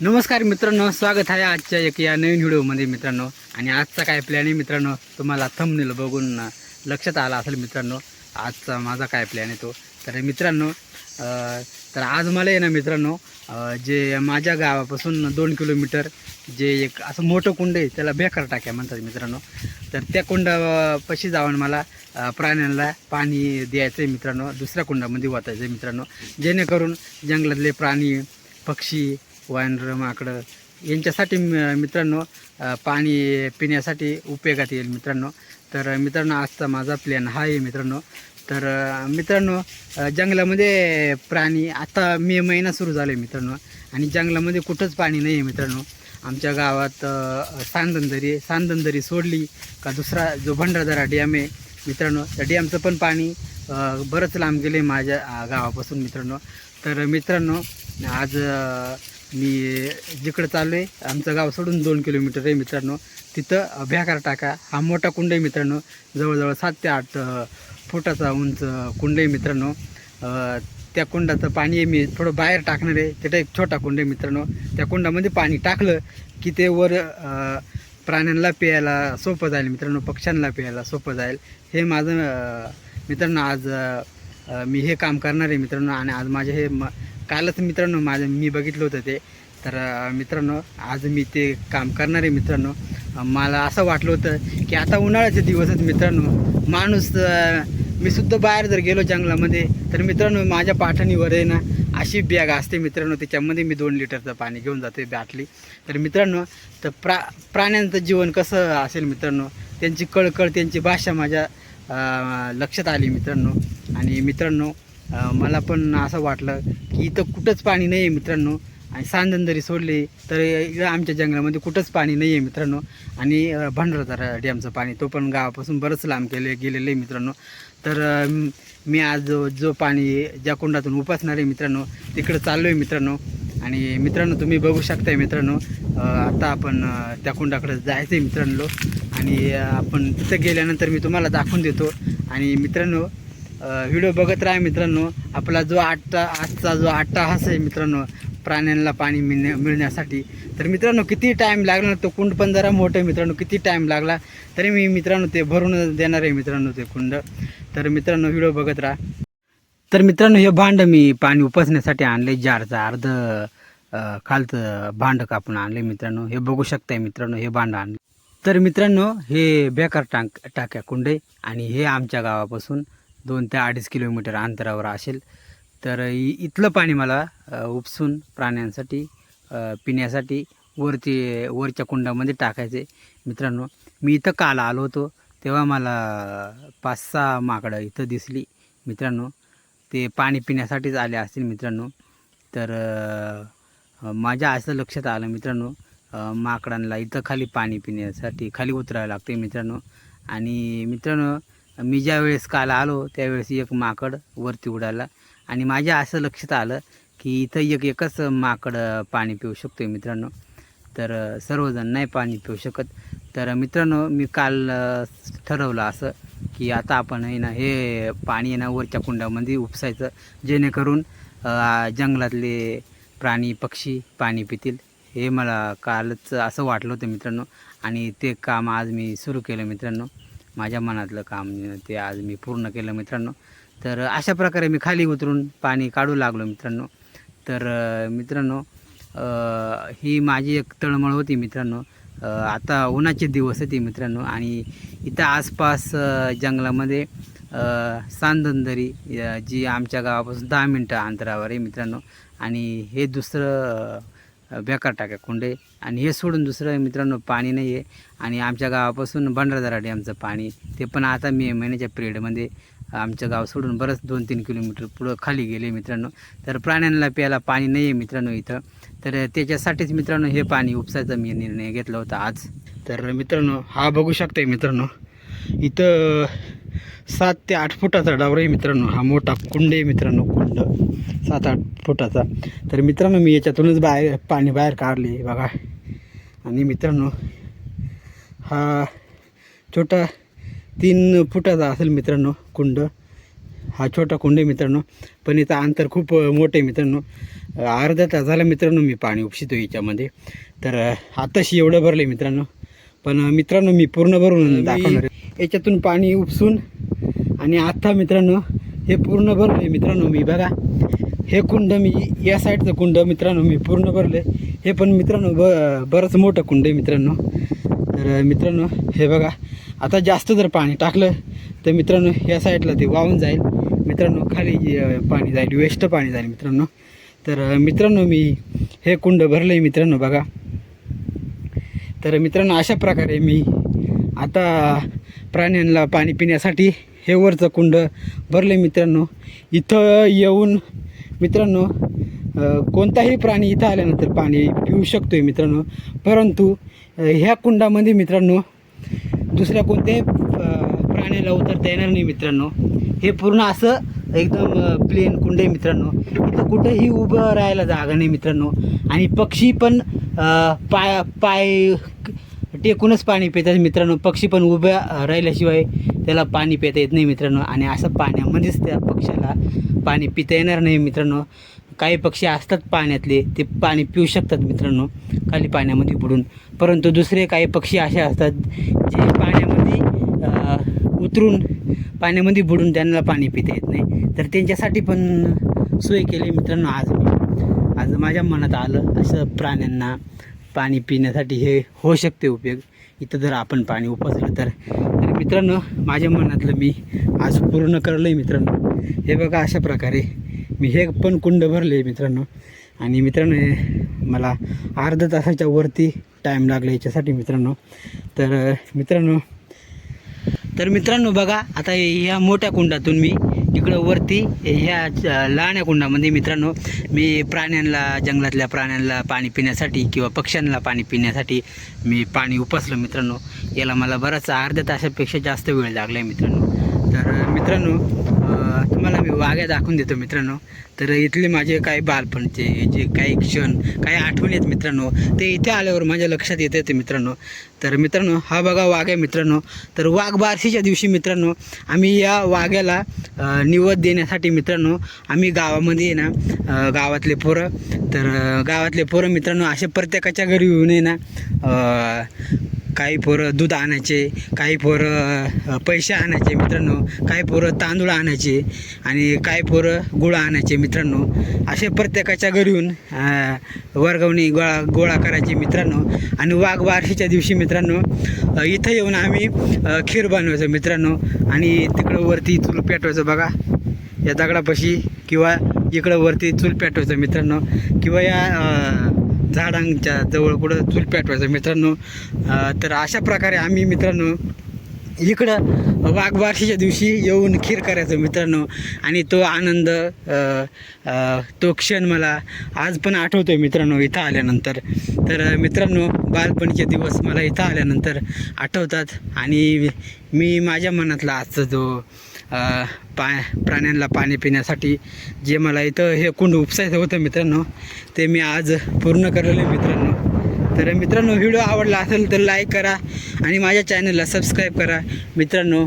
नमस्कार मित्रांनो स्वागत आहे आजच्या एक या नवीन व्हिडिओमध्ये मित्रांनो. आणि आजचा काय प्लॅन आहे मित्रांनो तुम्हाला थंबनेल बघून लक्षात आला असेल मित्रांनो आजचा माझा काय प्लॅन आहे तो. तर मित्रांनो तर आज मला आहे ना मित्रांनो जे माझ्या गावापासून दोन किलोमीटर जे एक असं मोठं कुंड आहे त्याला बेकार टाक्या म्हणतात मित्रांनो. तर त्या कुंडापाशी जाऊन मला प्राण्यांना पाणी द्यायचं आहे मित्रांनो. दुसऱ्या कुंडामध्ये वाचायचं आहे मित्रांनो. जेणेकरून जंगलातले प्राणी पक्षी वायनर माकडं यांच्यासाठी मित्रांनो पाणी पिण्यासाठी उपयोगात येईल मित्रांनो. तर मित्रांनो आजचा माझा प्लॅन हा आहे मित्रांनो. तर मित्रांनो जंगलामध्ये प्राणी आता मे महिना सुरू झाला आहे मित्रांनो. आणि जंगलामध्ये कुठंच पाणी नाही आहे मित्रांनो. आमच्या गावात सांदनदरी सांदनदरी सोडली का दुसरा जो भंडारदरा डॅम आहे मित्रांनो त्या डॅमचं पण पाणी बरंच लांब गेलं आहे माझ्या गावापासून मित्रांनो. तर मित्रांनो आज मी जिकडं चाललो आहे आमचं गाव सोडून दोन किलोमीटर आहे मित्रांनो. तिथं भ्याकार टाका. हा मोठा कुंड आहे मित्रांनो. जवळजवळ सात ते आठ फुटाचा उंच कुंड आहे मित्रांनो. त्या कुंडाचं पाणी आहे मी थोडं बाहेर टाकणार आहे. तिथं एक छोटा कुंड आहे मित्रांनो. त्या कुंडामध्ये पाणी टाकलं की ते वर प्राण्यांना प्यायला सोपं जाईल मित्रांनो. पक्ष्यांना प्यायला सोपं जाईल. हे माझं मित्रांनो आज मी हे काम करणार आहे मित्रांनो. आणि आज माझे हे म कालच मित्रांनो माझं मी बघितलं होतं ते. तर मित्रांनो आज मी ते काम करणार आहे मित्रांनो. मला असं वाटलं होतं की आता उन्हाळ्याचे दिवस आहेत मित्रांनो. माणूस मी सुद्धा बाहेर जर गेलो जंगलामध्ये तर मित्रांनो माझ्या पाठणीवर आहे ना अशी बॅग असते मित्रांनो त्याच्यामध्ये मी दोन लिटरचं पाणी घेऊन जाते बाटली. तर मित्रांनो तर प्रा प्राण्यांचं जीवन कसं असेल मित्रांनो त्यांची कळकळ त्यांची भाषा माझ्या लक्षात आली मित्रांनो. आणि मित्रांनो मला पण असं वाटलं की इथं कुठंच पाणी नाही आहे मित्रांनो. आणि सांदण जरी सोडले तर इकडं आमच्या जंगलामध्ये कुठंच पाणी नाही आहे मित्रांनो. आणि भंडारदारा डॅमचं पाणी तो पण गावापासून बरंच लांब केले गेलेलं आहे मित्रांनो. तर मी आज जो जो पाणी ज्या कुंडातून उपासणार आहे मित्रांनो तिकडं चाललो आहे मित्रांनो. आणि मित्रांनो तुम्ही बघू शकताय मित्रांनो आता आपण त्या कुंडाकडे जायचं आहे मित्रांनो. आणि आपण तिथं गेल्यानंतर मी तुम्हाला दाखवून देतो. आणि मित्रांनो व्हिडिओ बघत राहा मित्रांनो. आपला जो आट्टा आजचा जो आट्टा हास आहे मित्रांनो प्राण्यांना पाणी मिळण्या मिळण्यासाठी. तर मित्रांनो किती टाईम लागला तो कुंड पण जरा मोठं आहे मित्रांनो. किती टाईम लागला तरी मी मित्रांनो ते भरून देणार आहे मित्रांनो ते कुंड. तर मित्रांनो व्हिडिओ बघत राहा. तर मित्रांनो हे भांड मी पाणी उपसण्यासाठी आणले जारचं अर्ध खालचं भांड कापून आणले मित्रांनो. हे बघू शकताय मित्रांनो हे भांड आणले तर मित्रांनो हे बेकार टाक टाक्या कुंड आहे आणि हे आमच्या गावापासून दोन ते अडीच किलोमीटर अंतरावर असेल. तर इ इथलं पाणी मला उपसून प्राण्यांसाठी पिण्यासाठी वरती वरच्या कुंडामध्ये टाकायचे. मित्रांनो मी इथं काल आलो होतो तेव्हा मला पाच सहा माकडं इथं दिसली. मित्रांनो ते पाणी पिण्यासाठीच आले असतील मित्रांनो. तर माझ्या असं लक्षात आलं मित्रांनो माकडांना इथं खाली पाणी पिण्यासाठी खाली उतरावं लागते मित्रांनो. आणि मित्रांनो मी ज्या वेळेस काल आलो त्यावेळेस एक माकड वरती उडाला. आणि माझ्या असं लक्षात आलं की इथं एक एकच माकड पाणी पिऊ शकतो आहे मित्रांनो. तर सर्वजण नाही पाणी पिऊ शकत. तर मित्रांनो मी काल ठरवलं असं की आता आपण आहे ना हे पाणी आहे ना वरच्या कुंडामध्ये उपसायचं. जेणेकरून जंगलातले प्राणी पक्षी पाणी पितील. हे मला कालच असं वाटलं होतं मित्रांनो. आणि ते काम आज मी सुरू केलं मित्रांनो. माझ्या मनातलं काम ते आज मी पूर्ण केलं मित्रांनो. तर अशा प्रकारे मी खाली उतरून पाणी काढू लागलो मित्रांनो. तर मित्रांनो ही माझी एक तळमळ होती मित्रांनो. आता उन्हाचे दिवस होते मित्रांनो आणि इथं आसपास जंगलामध्ये सांदंदरी जी आमच्या गावापासून दहा मिनटं अंतरावर आहे मित्रांनो. आणि हे दुसरं बेकार टाका कुंडे. आणि हे सोडून दुसरं मित्रांनो पाणी नाही आहे आणि आमच्या गावापासून भंडारदरा डॅमचं पाणी ते पण आता मे महिन्याच्या पिरियडमध्ये आमचं गाव सोडून बरंच दोन तीन किलोमीटर पुढं खाली गेले मित्रांनो. तर प्राण्यांना प्यायला पाणी नाही आहे मित्रांनो इथं. तर त्याच्यासाठीच मित्रांनो हे पाणी उपसायचा मी निर्णय घेतला होता आज. तर मित्रांनो हा बघू शकताय मित्रांनो. इथं सात ते आठ फुटाचा डावर आहे मित्रांनो. हा मोठा कुंड आहे मित्रांनो कुंड. सात आठ फुटाचा. तर मित्रांनो मी याच्यातूनच बाहेर पाणी बाहेर काढले बघा. आणि मित्रांनो हा छोटा तीन फुटाचा असेल मित्रांनो कुंड. हा छोटा कुंड आहे मित्रांनो. पण इथं अंतर खूप मोठं आहे मित्रांनो. अर्धा तास झाला मित्रांनो मी पाणी उपशितो याच्यामध्ये. तर आताशी एवढं भरलं आहे मित्रांनो. पण मित्रांनो मी पूर्ण भरून दाखवणार. याच्यातून पाणी उपसून आणि आता मित्रांनो हे पूर्ण भरलं आहे मित्रांनो मी बघा. हे कुंड मी या साईडचं कुंड मित्रांनो मी पूर्ण भरलं आहे. हे पण मित्रांनो ब बरंच मोठं कुंड आहे मित्रांनो. तर मित्रांनो हे बघा. आता जास्त जर पाणी टाकलं तर मित्रांनो या साईडला ते वाहून जाईल. मित्रांनो खाली पाणी जाईल वेस्ट पाणी जाईल मित्रांनो. तर मित्रांनो मी हे कुंड भरलं आहे मित्रांनो बघा. तर मित्रांनो अशा प्रकारे मी आता प्राण्यांना पाणी पिण्यासाठी हे वरचं कुंड भरले मित्रांनो. इथं येऊन मित्रांनो कोणताही प्राणी इथं आल्यानंतर पाणी पिऊ शकतो आहे मित्रांनो. परंतु ह्या कुंडामध्ये मित्रांनो दुसऱ्या कोणत्याही प्राण्याला उतरता येणार नाही मित्रांनो. हे पूर्ण असं एकदम प्लेन कुंड आहे मित्रांनो. इथं कुठंही उभं राहायला जागा नाही मित्रांनो. आणि पक्षी पण पाय पाय टेकूनच पाणी पितात मित्रांनो. पक्षी पण उभ्या राहिल्याशिवाय त्याला पाणी पिता येत नाही मित्रांनो. आणि असं पाण्यामध्येच त्या पक्षाला पाणी पिता येणार नाही मित्रांनो. काही पक्षी असतात पाण्यातले ते पाणी पिऊ शकतात मित्रांनो खाली पाण्यामध्ये बुडून. परंतु दुसरे काही पक्षी असे असतात जे पाण्यामध्ये उतरून पाण्यामध्ये बुडून त्यांना पाणी पिता येत नाही. तर त्यांच्यासाठी पण सोय केली मित्रांनो आज मी. आज माझ्या मनात आलं असं प्राण्यांना पाणी पिण्यासाठी हे होऊ शकते उपयोग. इथं जर आपण पाणी उपसलं तर. तर मित्रांनो माझ्या मनातलं मी आज पूर्ण करलं आहे मित्रांनो. हे बघा अशा प्रकारे मी हे पण कुंड भरले आहे मित्रांनो. आणि मित्रांनो मला अर्धा तासाच्या वरती टाईम लागला याच्यासाठी मित्रांनो. तर मित्रांनो तर मित्रांनो बघा आता ह्या मोठ्या कुंडातून मी इकडं वरती ह्या लहान्या कुंडामध्ये मित्रांनो मी प्राण्यांना जंगलातल्या प्राण्यांना पाणी पिण्यासाठी किंवा पक्ष्यांना पाणी पिण्यासाठी मी पाणी उपसलो मित्रांनो. याला मला बराच अर्ध्या तासापेक्षा जास्त वेळ लागला आहे मित्रांनो. तर मित्रांनो तुम्हाला मी वाघ्या दाखवून देतो मित्रांनो. तर इथले माझे काही बालपणचे जे काही क्षण काही आठवणी आहेत मित्रांनो ते इथे आल्यावर माझ्या लक्षात येते ते मित्रांनो. तर मित्रांनो हा बघा वाघ आहे मित्रांनो. तर वाघ बारशीच्या दिवशी मित्रांनो आम्ही या वाघ्याला निवद देण्यासाठी मित्रांनो आम्ही गावामध्ये आहे ना गावातले पोरं. तर गावातले पोरं मित्रांनो असे प्रत्येकाच्या घरी येऊन आहे ना काही पोरं दूध आणायचे काही पोरं पैसे आणायचे मित्रांनो काही पोरं तांदूळ आणायचे आणि काही पोरं गुळ आणायचे मित्रांनो. असे प्रत्येकाच्या घरी येऊन वर्गवणी गोळा गोळा करायचे मित्रांनो. आणि वाघ वारशीच्या दिवशी मित्रांनो इथं येऊन आम्ही खीर बनवायचो मित्रांनो. आणि तिकडं वरती चूल पेटवायचं बघा. या दगडापाशी किंवा इकडं वरती चूल पेटवायचं मित्रांनो. किंवा या झाडांच्या जवळ पुढं चूल पेटवायचं मित्रांनो. तर अशा प्रकारे आम्ही मित्रांनो इकडं वाघबारशीच्या दिवशी येऊन खीर करायचं मित्रांनो. आणि तो आनंद तो क्षण मला आज पण आठवतो आहे मित्रांनो इथं आल्यानंतर. तर मित्रांनो बालपणीचे दिवस मला इथं आल्यानंतर आठवतात. आणि मी माझ्या मनातला आजचा जो पा प्राण्यांना पाणी पिण्यासाठी जे मला इथं हे कुंड उपसायचं होतं मित्रांनो ते मी आज पूर्ण करलेलं आहे मित्रांनो. तर मित्रांनो व्हिडिओ आवडला असेल तर लाईक करा आणि माझ्या चॅनलला सबस्क्राईब करा. मित्रांनो